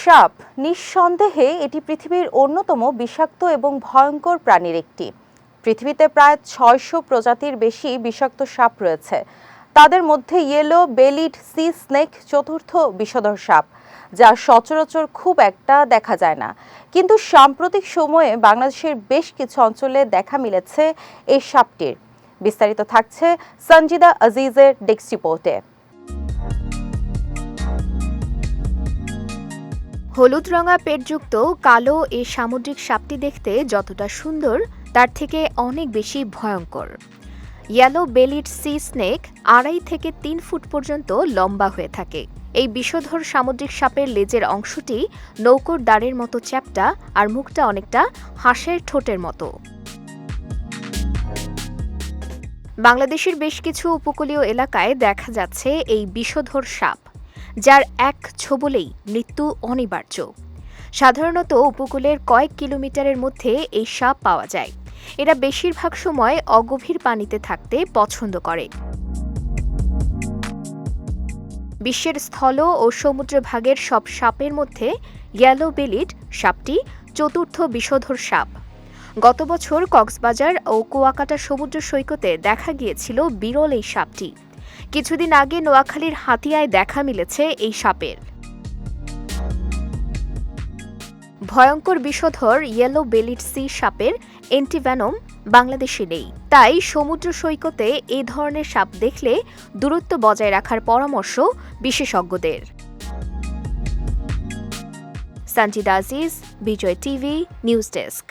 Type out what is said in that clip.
সাপ নিঃসন্দেহে এটি পৃথিবীর অন্যতম বিষাক্ত এবং ভয়ঙ্কর প্রাণীর একটি। পৃথিবীতে প্রায় ছয়শো প্রজাতির বেশি বিষাক্ত সাপ রয়েছে। তাদের মধ্যে ইয়েলো বেলিড সি স্নেক চতুর্থ বিষধর সাপ, যা সচরাচর খুব একটা দেখা যায় না। কিন্তু সাম্প্রতিক সময়ে বাংলাদেশের বেশ কিছু অঞ্চলে দেখা মিলেছে এই সাপটির। বিস্তারিত থাকছে সঞ্জিদা আজিজের ডেস্ক হলুদ রঙা পেটযুক্ত কালো এই সামুদ্রিক সাপটি দেখতে যতটা সুন্দর, তার থেকে অনেক বেশি ভয়ঙ্কর। ইয়েলো বেলিড সি স্নেক আড়াই থেকে তিন ফুট পর্যন্ত লম্বা হয়ে থাকে। এই বিষধর সামুদ্রিক সাপের লেজের অংশটি নৌকোর দাঁড়ের মতো চ্যাপ্টা আর মুখটা অনেকটা হাঁসের ঠোঁটের মতো। বাংলাদেশের বেশ কিছু উপকূলীয় এলাকায় দেখা যাচ্ছে এই বিষধর সাপ। যার এক ছোবলেই মৃত্যু অনিবার্য। সাধারণত উপকূলের কয়েক কিলোমিটারের মধ্যে এই সাপ পাওয়া যায়। এরা বেশিরভাগ সময় অগভীর পানিতে থাকতে পছন্দ করে। বিশ্বের স্থল ও সমুদ্র ভাগের সব সাপের মধ্যে ইয়েলো বেলিড সাপটি চতুর্থ বিষধর সাপ। গত বছর কক্সবাজার ও কুয়াকাটা সমুদ্র সৈকতে দেখা গিয়েছিল বিরল এই সাপটি। কিছুদিন আগে নোয়াখালীর হাতিয়ায় দেখা মিলেছে এই সাপের। ভয়ঙ্কর বিষধর ইয়েলো বেলিড সি সাপের অ্যান্টিভ্যানম বাংলাদেশে নেই। তাই সমুদ্র সৈকতে এই ধরনের সাপ দেখলে দূরত্ব বজায় রাখার পরামর্শ বিশেষজ্ঞদের। Sanjida Aziz, Bijoy TV, news desk.